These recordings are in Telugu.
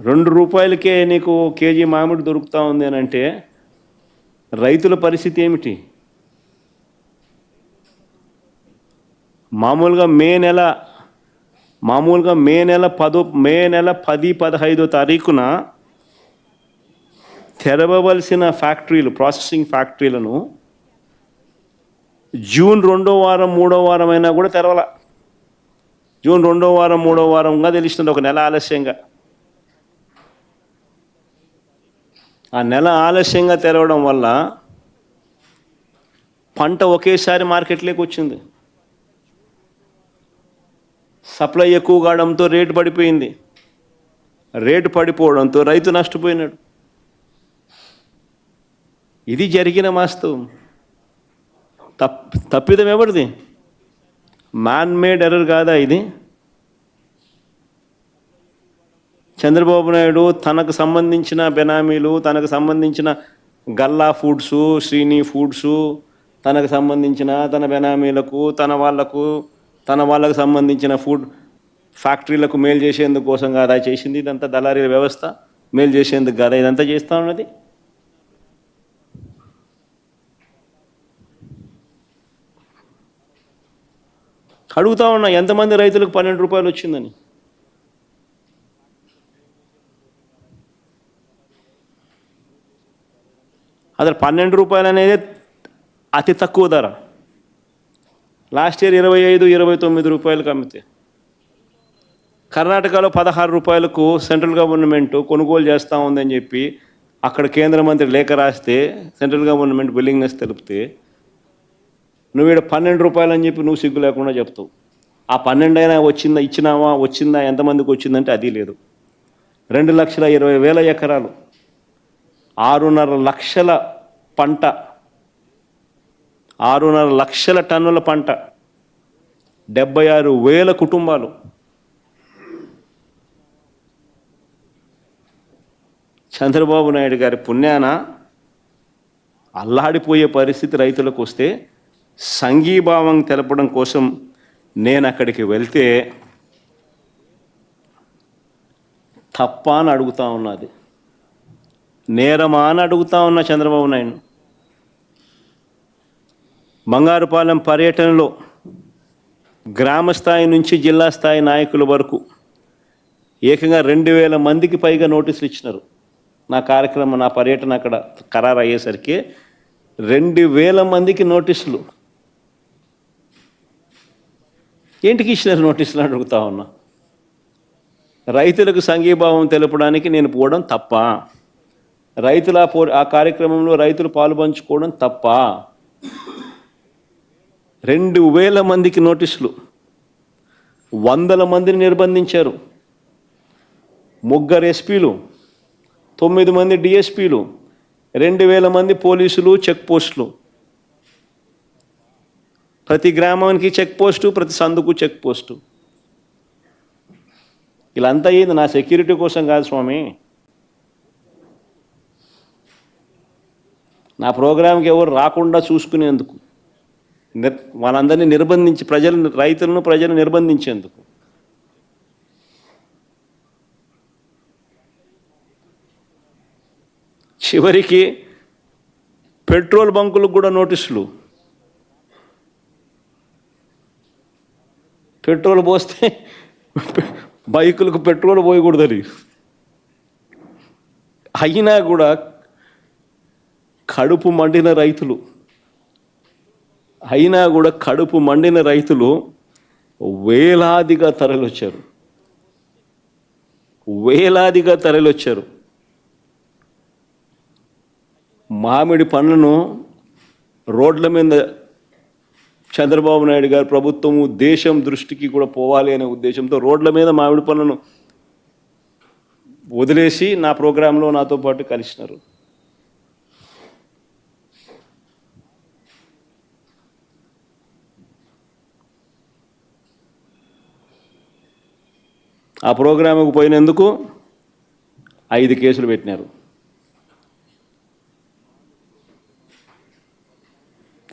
రెండు రూపాయలకే నీకు కేజీ మామిడి దొరుకుతూ ఉంది అని అంటే రైతుల పరిస్థితి ఏమిటి? మామూలుగా మే నెల మామూలుగా మే నెల పదో మే నెల పది పదహైదో తారీఖున తెరవవలసిన ఫ్యాక్టరీలు ప్రాసెసింగ్ ఫ్యాక్టరీలను జూన్ రెండో వారం మూడో వారం అయినా కూడా తెరవల. జూన్ రెండో వారం మూడో వారంగా తెలుస్తుంది ఒక నెల ఆలస్యంగా. ఆ నెల ఆలస్యంగా తెరవడం వల్ల పంట ఒకేసారి మార్కెట్లోకి వచ్చింది. సప్లై ఎక్కువ కావడంతో రేటు పడిపోయింది. రేటు పడిపోవడంతో రైతు నష్టపోయినాడు. ఇది జరిగిన వాస్తవం. తప్ తప్పిదం ఎవరిది? మ్యాన్ మేడ్ ఎర్రర్ కాదా ఇది? చంద్రబాబు నాయుడు తనకు సంబంధించిన బెనామీలు తనకు సంబంధించిన గల్లా ఫుడ్స్ శ్రీని ఫుడ్స్ తనకు సంబంధించిన తన బెనామీలకు తన వాళ్ళకు తన వాళ్ళకు సంబంధించిన ఫుడ్ ఫ్యాక్టరీలకు మేలు చేసేందుకు కోసం కాదా చేసింది ఇదంతా దళారీల వ్యవస్థ? మేలు చేసేందుకు కాదా ఇదంతా చేస్తూ ఉన్నది? అడుగుతా ఉన్నా ఎంతమంది రైతులకు పన్నెండు రూపాయలు వచ్చిందని? అసలు పన్నెండు రూపాయలు అనేది అతి తక్కువ ధర. లాస్ట్ ఇయర్ ఇరవై ఐదు ఇరవై తొమ్మిది రూపాయలకు అమ్మితే కర్ణాటకలో పదహారు రూపాయలకు సెంట్రల్ గవర్నమెంట్ కొనుగోలు చేస్తూ ఉందని చెప్పి అక్కడ కేంద్ర మంత్రి లేఖ రాస్తే సెంట్రల్ గవర్నమెంట్ విల్లింగ్నెస్ తెలిపితే నువ్వు ఇక్కడ పన్నెండు రూపాయలు అని చెప్పి నువ్వు సిగ్గు లేకుండా చెప్తావు. ఆ పన్నెండు అయినా వచ్చిందా ఇచ్చినావా వచ్చిందా ఎంతమందికి వచ్చిందంటే అది లేదు. రెండు లక్షల ఇరవై వేల ఎకరాలు ఆరున్నర లక్షల పంట. ఆరున్నర లక్షల టన్నుల పంట. డెబ్బై ఆరు వేల కుటుంబాలు. చంద్రబాబు నాయుడు గారి పుణ్యాన అల్లాడిపోయే పరిస్థితి రైతులకు వస్తే సంఘీభావం తెలపడం కోసం నేను అక్కడికి వెళ్తే తప్ప అని అడుగుతా ఉన్నది. నేరమా అని అడుగుతా ఉన్నా చంద్రబాబు నాయుడు. బంగారుపాలెం పర్యటనలో గ్రామ స్థాయి నుంచి జిల్లా స్థాయి నాయకుల వరకు ఏకంగా రెండు వేల మందికి పైగా నోటీసులు ఇచ్చినారు. నా కార్యక్రమం నా పర్యటన అక్కడ ఖరారు అయ్యేసరికి రెండు వేల మందికి నోటీసులు. ఏంటికి ఇచ్చినారు నోటీసులు అడుగుతా ఉన్నా? రైతులకు సంఘీభావం తెలపడానికి నేను పోవడం తప్ప. రైతుల పో ఆ కార్యక్రమంలో రైతులు పాలు పంచుకోవడం తప్ప రెండు వేల మందికి నోటీసులు వందల మందిని నిర్బంధించారు. ముగ్గురు ఎస్పీలు తొమ్మిది మంది డిఎస్పీలు రెండు వేల మంది పోలీసులు చెక్ పోస్టులు. ప్రతి గ్రామానికి చెక్ పోస్టు ప్రతి సందుకు చెక్ పోస్టు. ఇలాంతా అయ్యింది నా సెక్యూరిటీ కోసం కాదు స్వామి. నా ప్రోగ్రాంకి ఎవరు రాకుండా చూసుకునేందుకు నిర్ వాళ్ళందరినీ నిర్బంధించి ప్రజలను రైతులను ప్రజలను నిర్బంధించేందుకు. చివరికి పెట్రోల్ బంకులకు కూడా నోటీసులు. పెట్రోల్ పోస్తే బైకులకు పెట్రోల్ పోయకూడదని. అయినా కూడా కడుపు మండిన రైతులు. అయినా కూడా కడుపు మండిన రైతులు వేలాదిగా తరలొచ్చారు వేలాదిగా తరలొచ్చారు మామిడి పండ్లను రోడ్ల మీద చంద్రబాబు నాయుడు గారు ప్రభుత్వము దేశం దృష్టికి కూడా పోవాలి అనే ఉద్దేశంతో రోడ్ల మీద మామిడి పనులను వదిలేసి నా ప్రోగ్రాంలో నాతో పాటు కలిసినారు. ఆ ప్రోగ్రాముకు పోయినందుకు ఐదు కేసులు పెట్టినారు.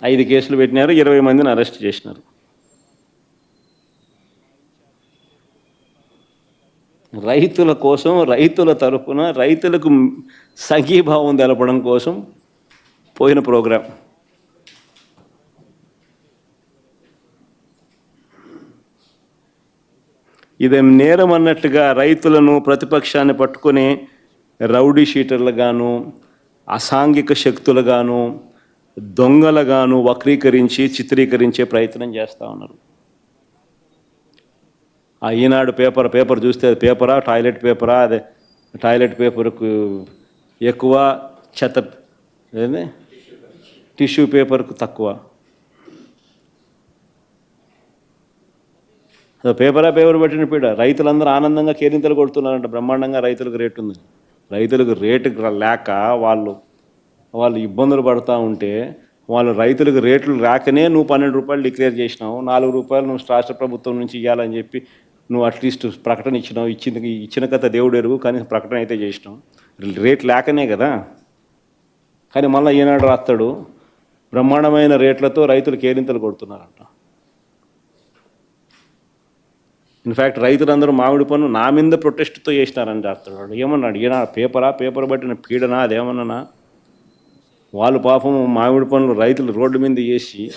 ఐదు కేసులు పెట్టినారు ఇరవై మందిని అరెస్ట్ చేసినారు. రైతుల కోసం రైతుల తరఫున రైతులకు సంఘీభావం తెలపడం కోసం పోయిన ప్రోగ్రాం. ఇదేం నేరం అన్నట్టుగా రైతులను ప్రతిపక్షాన్ని పట్టుకొని రౌడీ షీటర్లుగాను అసాంఘిక శక్తులుగాను దొంగలుగాను వక్రీకరించి చిత్రీకరించే ప్రయత్నం చేస్తూ ఉన్నారు. ఆ ఈనాడు పేపర్ పేపర్ చూస్తే అది పేపరా టాయిలెట్ పేపరా అదే టాయిలెట్ పేపర్కు ఎక్కువ చెత్త టిష్యూ పేపర్కు తక్కువ. పేపరా పేపర్ పెట్టిన పీడ. రైతులందరూ ఆనందంగా కేరింతలు కొడుతున్నారంట. బ్రహ్మాండంగా రైతులకు రేటు ఉంది. రైతులకు రేటు లేక వాళ్ళు వాళ్ళు ఇబ్బందులు పడుతూ ఉంటే వాళ్ళు రైతులకు రేట్లు రాకనే నువ్వు పన్నెండు రూపాయలు డిక్లేర్ చేసినావు. నాలుగు రూపాయలు నువ్వు రాష్ట్ర ప్రభుత్వం నుంచి ఇవ్వాలని చెప్పి నువ్వు అట్లీస్ట్ ప్రకటన ఇచ్చినావు. ఇచ్చిన ఇచ్చిన కథ దేవుడు ఎరుగు కానీ ప్రకటన అయితే చేసినావు. రేట్ లేకనే కదా. కానీ మళ్ళీ ఈనాడు రాస్తాడు. బ్రహ్మాండమైన రేట్లతో రైతులు కేరింతలు కొడుతున్నారంట. ఇన్ఫ్యాక్ట్ రైతులందరూ మామిడి పన్ను నా మీద ప్రొటెస్ట్తో చేసినారని చేస్తున్నాడు ఏమన్నాడు ఈయన పేపరా పేపర్ పట్టిన పీడనా అదేమన్నా వాళ్ళు పాపం మామిడి పనులు రైతులు రోడ్డు మీద చేసి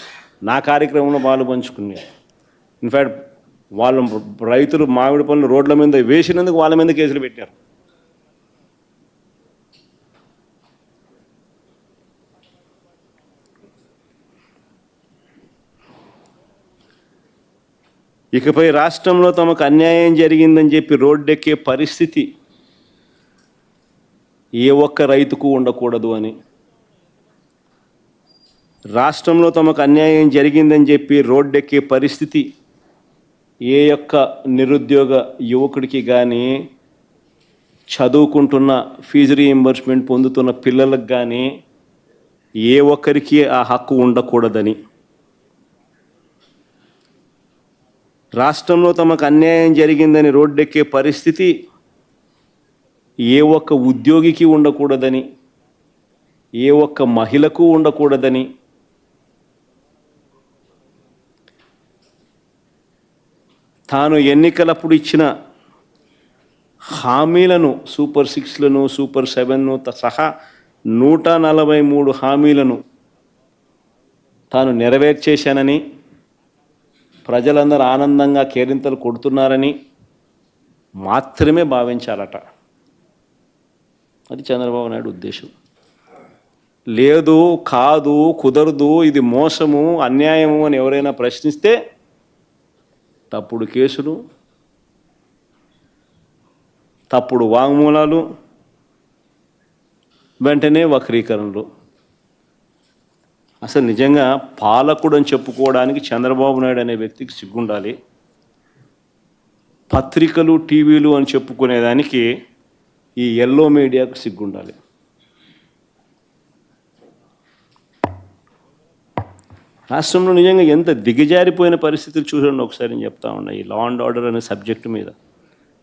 నా కార్యక్రమంలో పాలు పంచుకున్నారు. ఇన్ఫ్యాక్ట్ వాళ్ళు రైతులు మామిడి పనులు రోడ్ల మీద వేసినందుకు వాళ్ళ మీద కేసులు పెట్టారు. ఇకపై రాష్ట్రంలో తమకు అన్యాయం జరిగిందని చెప్పి రోడ్డెక్కే పరిస్థితి ఏ ఒక్క రైతుకు ఉండకూడదు అని. రాష్ట్రంలో తమకు అన్యాయం జరిగిందని చెప్పి రోడ్డెక్కే పరిస్థితి ఏ యొక్క నిరుద్యోగ యువకుడికి కానీ చదువుకుంటున్న ఫీజు రీఎంబర్స్మెంట్ పొందుతున్న పిల్లలకు కానీ ఏ ఒక్కరికి ఆ హక్కు ఉండకూడదని. రాష్ట్రంలో తమకు అన్యాయం జరిగిందని రోడ్డెక్కే పరిస్థితి ఏ ఒక్క ఉద్యోగికి ఉండకూడదని ఏ ఒక్క మహిళకు ఉండకూడదని తాను ఎన్నికలప్పుడు ఇచ్చిన హామీలను సూపర్ సిక్స్లను సూపర్ సెవెన్ను సహా నూట నలభై మూడు హామీలను తాను నెరవేర్చేశానని ప్రజలందరూ ఆనందంగా కేరింతలు కొడుతున్నారని మాత్రమే భావించాలట. అది చంద్రబాబు నాయుడు ఉద్దేశం. లేదు కాదు కుదరదు ఇది మోసము అన్యాయము అని ఎవరైనా ప్రశ్నిస్తే తప్పుడు కేసులు తప్పుడు వాంగ్మూలాలు వెంటనే వక్రీకరణలు. అసలు నిజంగా పాలకుడు అని చెప్పుకోవడానికి చంద్రబాబు నాయుడు అనే వ్యక్తికి సిగ్గుండాలి. పత్రికలు టీవీలు అని చెప్పుకునేదానికి ఈ ఎల్లో మీడియాకు సిగ్గుండాలి. రాష్ట్రంలో నిజంగా ఎంత దిగజారిపోయిన పరిస్థితులు చూడండి ఒకసారి నేను చెప్తా ఉన్నా ఈ లా అండ్ ఆర్డర్ అనే సబ్జెక్టు మీద.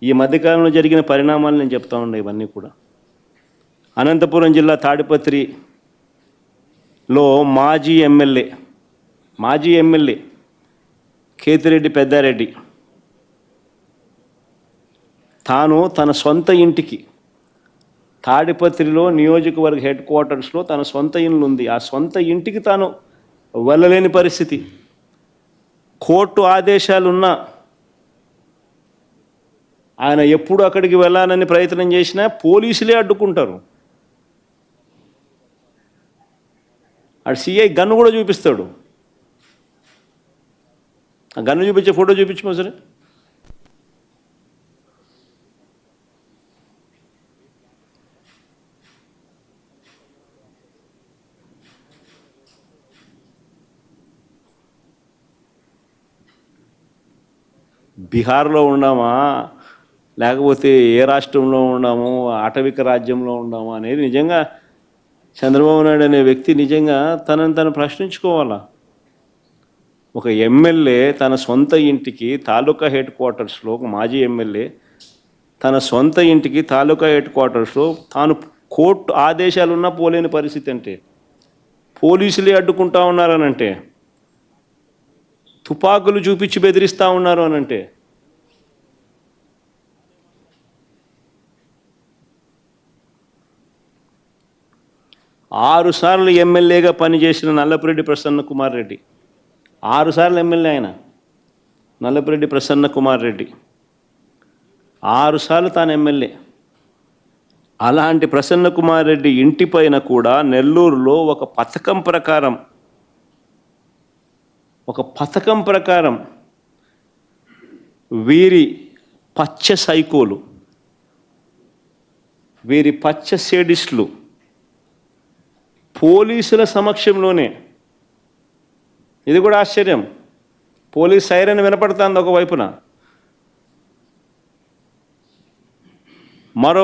ఈ మధ్యకాలంలో జరిగిన పరిణామాలు నేను చెప్తా ఉన్నా ఇవన్నీ కూడా. అనంతపురం జిల్లా తాడిపత్రి లో మాజీ ఎమ్మెల్యే మాజీ ఎమ్మెల్యే కేతిరెడ్డి పెద్దారెడ్డి. తాను తన సొంత ఇంటికి తాడిపత్రిలో నియోజకవర్గ హెడ్ క్వార్టర్స్లో తన సొంత ఇల్లు ఉంది ఆ సొంత ఇంటికి తాను వెళ్ళలేని పరిస్థితి. కోర్టు ఆదేశాలున్నా ఆయన ఎప్పుడు అక్కడికి వెళ్ళాలని ప్రయత్నం చేసినా పోలీసులే అడ్డుకుంటారు. ఆడు సిఐ గన్ను కూడా చూపిస్తాడు. ఆ గన్ను చూపించే ఫోటో చూపించమో సరే? బీహార్లో ఉన్నామా? లేకపోతే ఏ రాష్ట్రంలో ఉన్నాము? అటవిక రాజ్యంలో ఉన్నామా అనేది నిజంగా చంద్రబాబు నాయుడు అనే వ్యక్తి నిజంగా తనని తను ప్రశ్నించుకోవాలా? ఒక ఎమ్మెల్యే తన సొంత ఇంటికి తాలూకా హెడ్ క్వార్టర్స్లో ఒక మాజీ ఎమ్మెల్యే తన సొంత ఇంటికి తాలూకా హెడ్ క్వార్టర్స్లో తాను కోర్టు ఆదేశాలున్నా పోలేని పరిస్థితి అంటే పోలీసులే అడ్డుకుంటా ఉన్నారనంటే తుపాకులు చూపించి బెదిరిస్తూ ఉన్నారు అనంటే ఆరుసార్లు ఎమ్మెల్యేగా పనిచేసిన నల్లపురెడ్డి ప్రసన్న కుమార్ రెడ్డి. ఆరు సార్లు ఎమ్మెల్యే ఆయన. నల్లపురెడ్డి ప్రసన్న కుమార్ రెడ్డి. ఆరుసార్లు తాను ఎమ్మెల్యే. అలాంటి ప్రసన్న కుమార్ రెడ్డి ఇంటి పైన కూడా నెల్లూరులో ఒక పథకం ప్రకారం ఒక పథకం ప్రకారం వీరి పచ్చ సైకోలు వీరి పచ్చ సేడిస్టులు పోలీసుల సమక్షంలోనే. ఇది కూడా ఆశ్చర్యం. పోలీస్ సైరన్ వినపడుతుంది ఒకవైపున. మరో